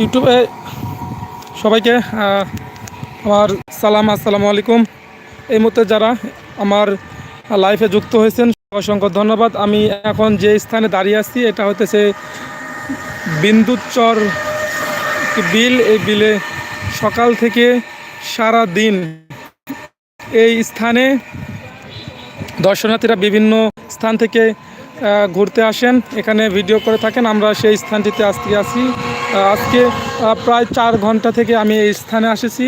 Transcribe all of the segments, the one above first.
ইউটিউবে সবাইকে আমার সালাম আসসালামু আলাইকুম। এই মুহূর্তে যারা আমার লাইফে যুক্ত হয়েছেন অসংখ্য ধন্যবাদ। আমি এখন যে স্থানে দাঁড়িয়ে আছি এটা হতেছে বিন্দুচর বিল। এই বিলে সকাল থেকে সারা দিন এই স্থানে দর্শনার্থীরা বিভিন্ন স্থান থেকে ঘুরতে আসেন। এখানে ভিডিও করে থাকেন। আমরা সেই স্থানটিতে আজকে আহ, আজকে প্রায় চার ঘণ্টা থেকে আমি এই স্থানে এসেছি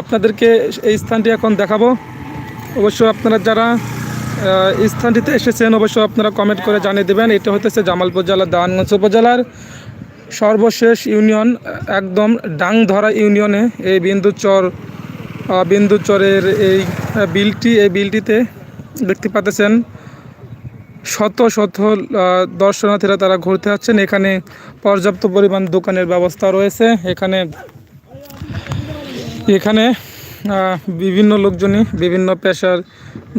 আপনাদেরকে এই স্থানটি এখন দেখাবো। অবশ্য আপনারা যারা স্থানটিতে এসেছেন অবশ্য আপনারা কমেন্ট করে জানিয়ে দেবেন। এটা হতেছে জামালপুর জেলার দানগঞ্জ উপজেলার সর্বশেষ ইউনিয়ন, একদম ডাংধরা ইউনিয়নে। এই বিন্দুচর বিন্দুচরের এই বিলটি, এই বিলটিতে দেখতে পাচ্ছেন। শত শত দর্শনার্থীরা তারা ঘুরতে আসছেন। এখানে পর্যাপ্ত পরিমাণ দোকানের ব্যবস্থা রয়েছে। এখানে এখানে বিভিন্ন লোকজনই বিভিন্ন পেশার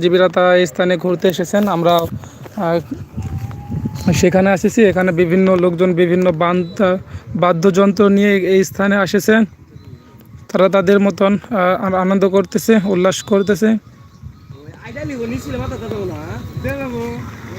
জীবীরা তারা এই স্থানে ঘুরতে এসেছেন। আমরা সেখানে আসেছি। এখানে বিভিন্ন লোকজন বিভিন্ন বাদ্যযন্ত্র নিয়ে এই স্থানে আসেছেন তারা তাদের মতন আনন্দ করতেছে উল্লাস করতেছে।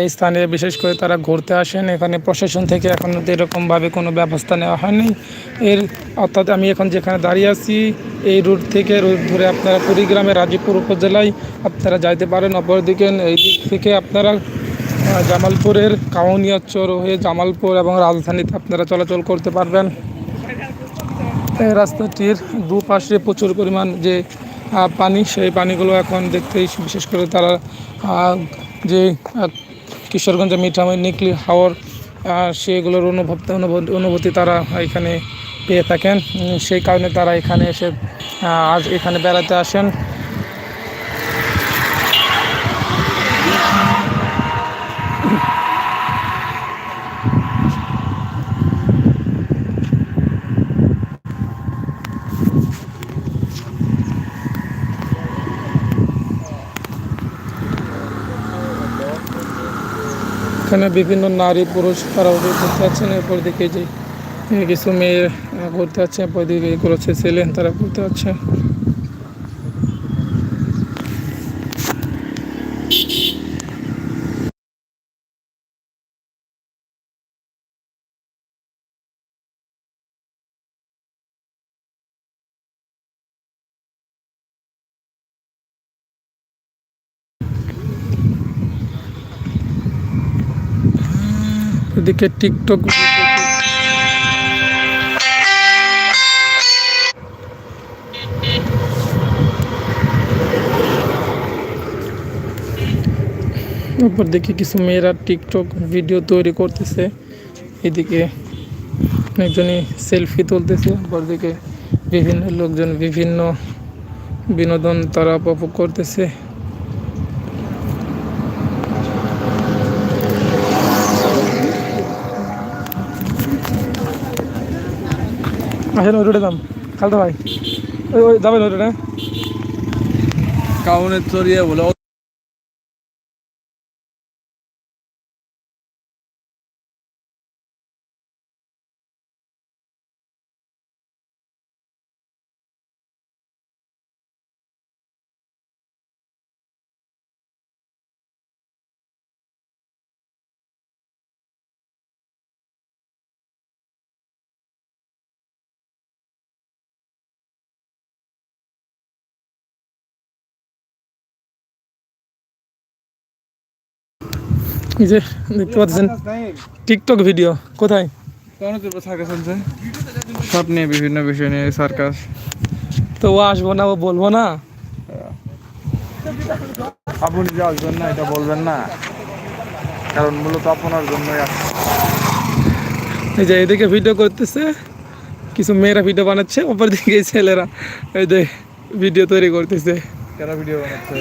এই স্থানে বিশেষ করে তারা ঘুরতে আসেন। এখানে প্রশাসন থেকে এখনও এরকমভাবে কোনো ব্যবস্থা নেওয়া হয়নি। এর অর্থাৎ আমি এখন যেখানে দাঁড়িয়ে আছি, এই রুট থেকে রুট ধরে আপনারা কুড়িগ্রামের রাজীবপুর উপজেলায় আপনারা যাইতে পারেন। অপরদিকে এই দিক থেকে আপনারা জামালপুরের কাউনিয়া চর হয়ে জামালপুর এবং রাজধানীতে আপনারা চলাচল করতে পারবেন। এই রাস্তাটির দুপাশে প্রচুর পরিমাণ যে পানি, সেই পানিগুলো এখন দেখতেই বিশেষ করে তারা যে কিশোরগঞ্জে মিঠামই নিকলি হাওয়ার সেগুলোর অনুভব, অনুভূতি তারা এখানে পেয়ে থাকেন। সেই কারণে তারা এখানে এসে আজ এখানে বেড়াতে আসেন। এখানে বিভিন্ন নারী পুরুষ তারা ঘুরতে আছেন। এরপর দিকে যে কিছু মেয়ে ঘুরতে আছে এরপর দিকে ছেলে, তারা ঘুরতে আছে। ওদিকে টিকটক। উপর দিকে কিছু মেয়েরা টিকটক ভিডিও তৈরি করতেছে। এদিকে অনেকজনই সেলফি তুলতেছে অপর দিকে বিভিন্ন লোকজন, বিভিন্ন বিনোদন তারা উপভোগ করতেছে। আসেন ওই রোডে যাম খালতো ভাই। ওই ওই যাবেন ওই রোডে কাউনের চড়িয়ে বলে এই যে দেখতে পাচ্ছেন। টিকটক ভিডিও কোথায়? সব নিয়ে বিভিন্ন বিষয় নিয়ে সার্কাস। তো ও আসব না ও বলব না? আপনি যে আসবেন না এটা বলবেন না। কারণ মূলত আপনার জন্যই এই যে এদিকে ভিডিও করতেছে কিছু মেয়েরা ভিডিও বানাচ্ছে ওপর দিকে ছেলেরা এই যে ভিডিও তৈরি করতেছে। কেন ভিডিও বানাচ্ছে?